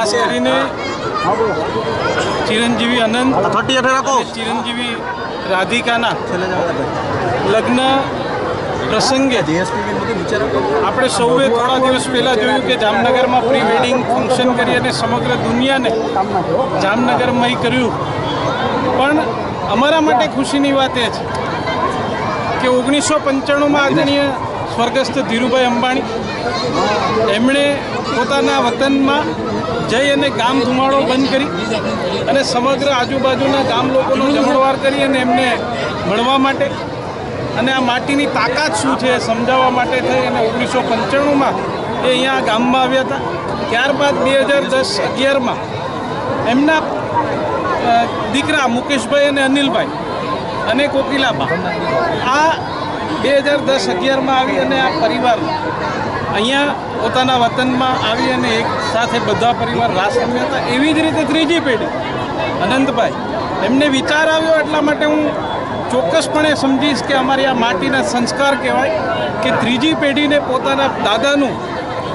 ખાસ કરીને ચિરંજીવી અનંત ચિરંજીવી રાધિકાના લગ્ન પ્રસંગે આપણે સૌએ થોડા દિવસ પહેલાં જોયું કે જામનગરમાં પ્રી વેડિંગ ફંક્શન કરી અને સમગ્ર દુનિયાને જામનગરમાં કર્યું. પણ અમારા માટે ખુશીની વાત એ છે કે ઓગણીસો પંચાણુંમાં આદરણીય સ્વર્ગસ્થ ધીરુભાઈ અંબાણી. એમણે પોતાના વતનમાં જઈ અને ગામ ધુમાડો બંધ કરી અને સમગ્ર આજુબાજુના ગામ લોકોનો જમણવાર કરી અને એમને મળવા માટે અને આ માટીની તાકાત શું છે સમજાવવા માટે થઈ અને ઓગણીસો પંચાણુંમાં એ અહીંયા ગામમાં આવ્યા હતા. ત્યારબાદ બે હજાર દસ અગિયારમાં એમના દીકરા મુકેશભાઈ અને અનિલભાઈ અને કોકિલાબા આ બે હજાર દસ અગિયારમાં આવી અને આ પરિવાર અહીંયા પોતાના વતનમાં આવી અને એક સાથે બધા પરિવાર રાસ રમ્યા હતા. એવી જ રીતે ત્રીજી પેઢી, અનંતભાઈ, એમને વિચાર આવ્યો એટલા માટે હું ચોક્કસપણે સમજીશ કે અમારી આ માટીના સંસ્કાર કહેવાય કે ત્રીજી પેઢીને પોતાના દાદાનું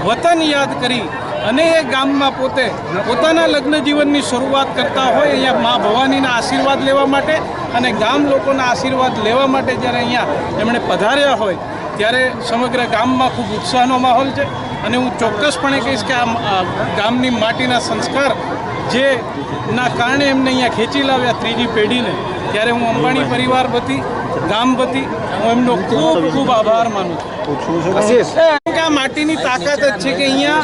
વતન યાદ કરી અને એ ગામમાં પોતે પોતાના લગ્ન જીવનની શરૂઆત કરતા હોય અહીંયા મા ભવાનીના આશીર્વાદ લેવા માટે અને ગામ લોકોના આશીર્વાદ લેવા માટે જ્યારે અહીંયા એમણે પધાર્યા હોય, ત્યારે સમગ્ર ગામમાં ખૂબ ઉત્સાહનો માહોલ છે. અને હું ચોક્કસપણે કહીશ કે આ ગામની માટીના સંસ્કાર જે ના કારણે એમને અહીંયા ખેંચી લાવ્યા ત્રીજી પેઢીને ત્યારે હું અંબાણી પરિવાર વતી ગામ વતી હું એમનો ખૂબ ખૂબ આભાર માનું છું. આ માટીની તાકાત જ છે કે અહીંયા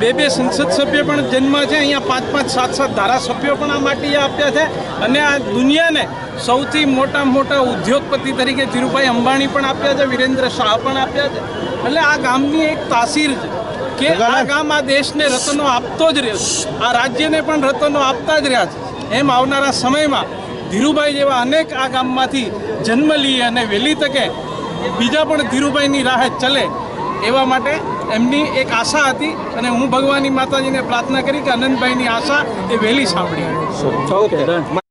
બે બે સંસદ સભ્ય પણ જન્મ છે અહીંયા પાંચ પાંચ સાત સાત ધારાસભ્યો પણ આ માટી આપ્યા છે. અને આ દુનિયાને સૌથી મોટા મોટા ઉદ્યોગપતિ તરીકે ધીરુભાઈ અંબાણી પણ આપ્યા છે વિરેન્દ્ર શાહ પણ આપ્યા છે. એટલે આ ગામની એક તાસીર છે. કે આ ગામ આ દેશને રત્નો આપતો જ રહ્યો છે. આ રાજ્યને પણ રત્નો આપતા જ રહ્યા છે. એમ આવનારા સમયમાં ધીરુભાઈ જેવા અનેક આ ગામમાંથી જન્મ લઈએ અને વહેલી તકે બીજા પણ ધીરુભાઈની રાહે ચલે એવા માટે એમની એક આશા હતી અને હું ભગવાનની માતાજીને પ્રાર્થના કરી કે આનંદભાઈની આશા એ વહેલી સાંભળી.